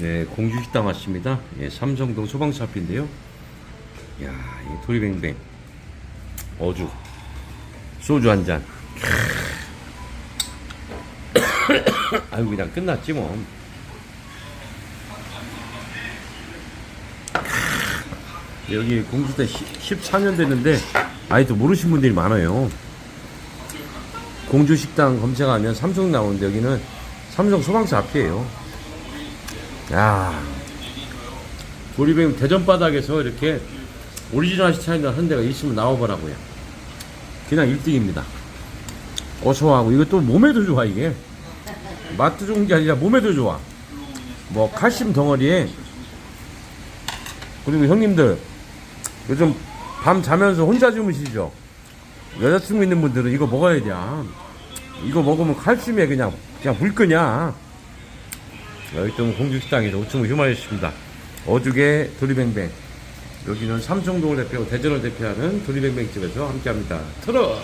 네, 공주식당 왔습니다. 예, 삼성동 소방차 앞인데요. 야, 이 도리뱅뱅. 어죽. 소주 한 잔. 아유, 그냥 끝났지 뭐. 여기 공주 때 14년 됐는데 아직도 모르신 분들이 많아요. 공주 식당 검색하면 삼성 나오는데 여기는 삼성 소방차 앞이에요. 야, 우리 대전 바닥에서 이렇게 오리지널 스타일로 한 데가 있으면 나와보라고요. 그냥 1등입니다. 고소하고 이것도 몸에도 좋아 이게. 맛도 좋은 게 아니라 몸에도 좋아. 뭐 칼슘 덩어리에 그리고 형님들 요즘 밤 자면서 혼자 주무시죠? 여자친구 있는 분들은 이거 먹어야 돼. 이거 먹으면 칼슘에 그냥 그냥 불 끄냐. 또 공주식당에서 우측 휴마이십니다. 어죽의 도리뱅뱅. 여기는 삼성동을 대표하고 대전을 대표하는 도리뱅뱅 집에서 함께합니다. 틀어.